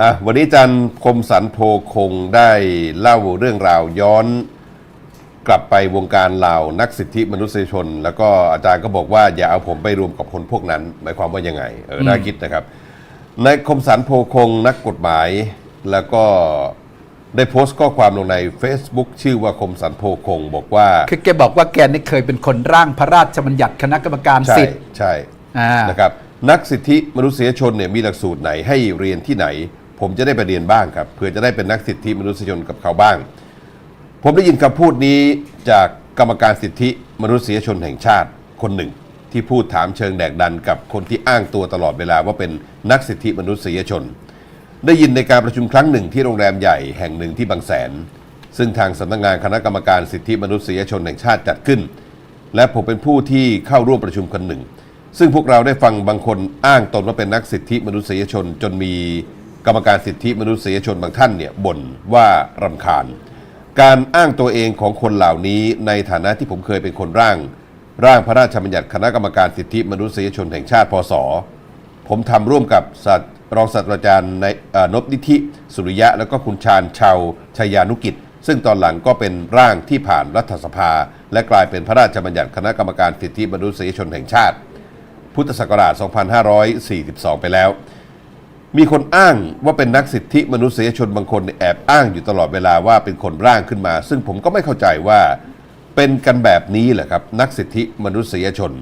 อะวันนี้อาจารย์คมสันโพคงได้เล่าเรื่องราวย้อนกลับไปวงการเหล่านักสิทธิมนุษยชน แล้วก็อาจารย์ก็บอกว่าอย่าเอาผมไปรวมกับคนพวกนั้น หมายความว่ายังไงเออน่าคิดนะครับนายคมสันโพคงนักกฎหมาย แล้วก็ได้โพสต์ข้อความลงใน Facebook ชื่อว่าคมสันโพคงบอกว่า คือแกบอกว่าแกนี่เคยเป็นคนร่างพระราชบัญญัติคณะกรรมการใช่สิทธิ์ใช่อ่านนะครับนักสิทธิมนุษยชนเนี่ยมีหลักสูตรไหนให้เรียนที่ไหน ผมจะได้ไปเรียนบ้างครับเพื่อจะได้เป็นนักสิทธิมนุษยชนกับเขาบ้าง ผมได้ยินคำพูดนี้จากกรรมการสิทธิมนุษยชนแห่งชาติคนหนึ่ง ที่พูดถามเชิงแดกดันกับคนที่อ้างตัวตลอดเวลาว่าเป็นนักสิทธิมนุษยชน ได้ยินในการประชุมครั้งหนึ่งที่โรงแรมใหญ่แห่งหนึ่งที่บางแสน ซึ่งทางสำนักงานคณะกรรมการสิทธิมนุษยชนแห่งชาติจัดขึ้น และผมเป็นผู้ที่เข้าร่วมประชุมคนหนึ่ง ซึ่งพวกเราได้ฟังบางคนอ้างตนว่าเป็นนักสิทธิมนุษยชนจนมี กรรมการสิทธิมนุษยชนบางท่านเนี่ยบ่นว่ารำคาญ การอ้างตัวเองของคนเหล่านี้ในฐานะที่ผมเคยเป็นคนร่าง ร่างพระราชบัญญัติคณะกรรมการสิทธิมนุษยชนแห่งชาติพศ ผมทำร่วมกับศาสตรองศาสตราจารย์ในนพนิธิ สุริยะ แล้วก็คุณชาญชาวชยานุกิจ ซึ่งตอนหลังก็เป็นร่างที่ผ่านรัฐสภา และกลายเป็นพระราชบัญญัติคณะกรรมการสิทธิมนุษยชนแห่งชาติ พุทธศักราช 2542 ไปแล้ว มีคนอ้างว่าเป็นนักสิทธิมนุษยชนบางคนแอบอ้างอยู่ตลอดเวลาว่าเป็นคนร่างขึ้นมา ซึ่งผมก็ไม่เข้าใจว่าเป็นกันแบบนี้เหรอครับ นักสิทธิมนุษยชน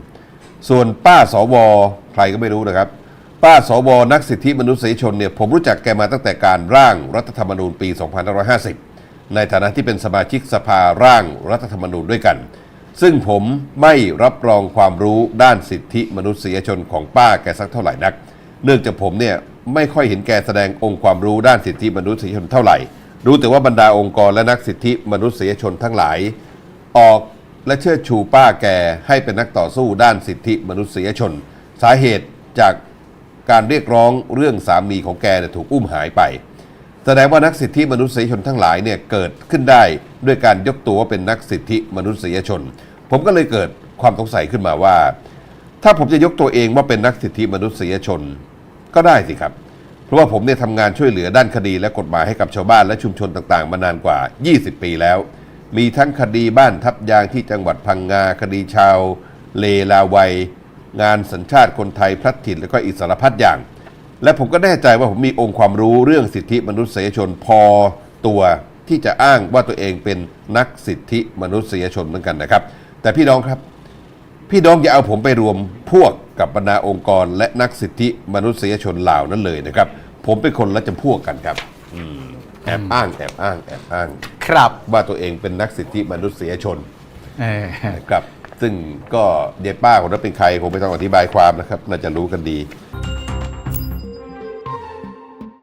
ส่วนป้าสวใครก็ไม่รู้นะครับ ป้าสวนักสิทธิมนุษยชนเนี่ยผมรู้จักแกมาตั้งแต่การร่างรัฐธรรมนูญปี 2550 ในฐานะที่เป็นสมาชิกสภาร่างรัฐธรรมนูญด้วยกัน ซึ่งผมไม่รับรองความรู้ด้านสิทธิมนุษยชนของป้าแกสักเท่าไหร่นัก เนื่องจากผมเนี่ย ไม่ค่อยเห็นแกแสดงองค์ความรู้ด้านสิทธิมนุษยชนเท่าไหร่ รู้แต่ว่าบรรดาองค์กรและนักสิทธิมนุษยชนทั้งหลาย ออกและเชิดชูป้าแกให้เป็นนักต่อสู้ด้านสิทธิมนุษยชน สาเหตุจากการเรียกร้องเรื่องสามีของแกถูกอุ้มหายไป แสดงว่านักสิทธิมนุษยชนทั้งหลายเนี่ยเกิดขึ้นได้ด้วยการยกตัวว่าเป็นนักสิทธิมนุษยชน ผมก็เลยเกิดความสงสัยขึ้นมาว่า ถ้าผมจะยกตัวเองว่าเป็นนักสิทธิมนุษยชน ก็ได้สิครับ เพราะว่าผมเนี่ยทำงานช่วยเหลือด้านคดีและกฎหมายให้กับชาวบ้านและชุมชนต่างๆ มานานกว่า 20 ปีแล้ว มีทั้งคดีบ้านทับยางที่จังหวัดพังงาคดีชาว เลลาวัย งานสัญชาติคนไทยพลัดถิ่นแล้วก็อิสรพัดอย่าง และผมก็แน่ใจว่าผมมีองค์ความรู้เรื่องสิทธิมนุษยชนพอตัวที่จะอ้างว่าตัวเองเป็นนักสิทธิมนุษยชนเหมือนกันนะครับ แต่พี่น้องครับ พี่น้องอย่าเอาผมไปรวมพวก กับบรรดาองค์กรและนักสิทธิมนุษยชนเหล่านั้นเลยนะครับ ผมเป็นคนละจำพวกกันครับอืมแอบอ้างแอบอ้างแอบอ้าง ครับว่าตัวเองเป็นนักสิทธิมนุษยชนเออนะครับ ซึ่งก็เดียป้าคนนั้นเป็นใครคงไม่ต้องอธิบายความนะครับ น่าจะรู้กันดี